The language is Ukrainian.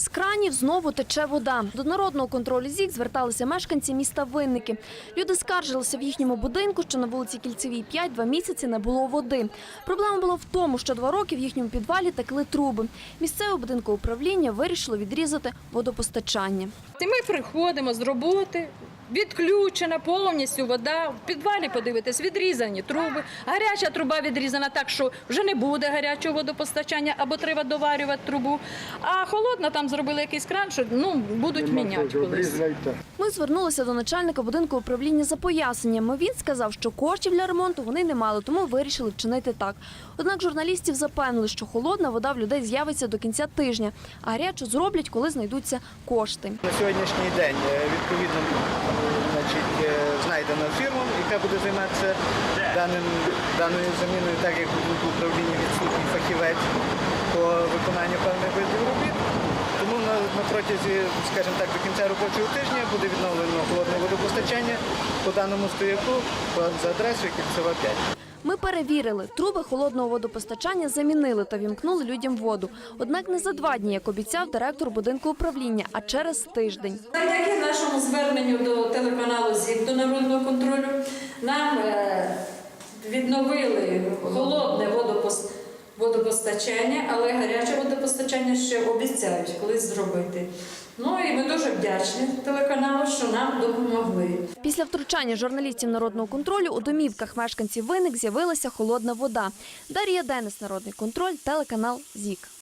З кранів знову тече вода. До народного контролю ЗІК зверталися мешканці міста Винники. Люди скаржилися в їхньому будинку, що на вулиці Кільцевій 5 два місяці не було води. Проблема була в тому, що два роки в їхньому підвалі текли труби. Місцеве будинкове управління вирішило відрізати водопостачання. Ми приходимо з роботи. Відключена повністю вода. В підвалі подивитись, відрізані труби. Гаряча труба відрізана так, що вже не буде гарячого водопостачання, або треба доварювати трубу. А холодна там зробили якийсь кран, що ну будуть міняти колись. Ми звернулися до начальника будинку управління за поясненнями. Він сказав, що коштів для ремонту вони не мали, тому вирішили вчинити так. Однак журналістів запевнили, що холодна вода в людей з'явиться до кінця тижня, а гарячу зроблять, коли знайдуться кошти. На сьогоднішній день е, відповідно значить, е, знайдена фірма, яка буде займатися даним, даною заміною, так як в управлінні відсутній фахівець по виконанню певних видів робіт. Тому на, на протязі, скажімо так, до кінця робочого тижня буде відновлено холодне водопостачання по даному стояку за адресою Кільцева 5. Ми перевірили, труби холодного водопостачання замінили та вімкнули людям воду. Однак не за два дні, як обіцяв директор будинку управління, а через тиждень. Завдяки нашому зверненню до телеканалу ЗІК до народного контролю нам е, відновили холодне водопос- водопостачання, але гаряче водопостачання ще обіцяють колись зробити. Ну і ми дуже вдячні телеканалу, що нам допомогли. Після втручання журналістів народного контролю у домівках мешканців виник з'явилася холодна вода. Дар'я Денис, народний контроль, телеканал ЗІК.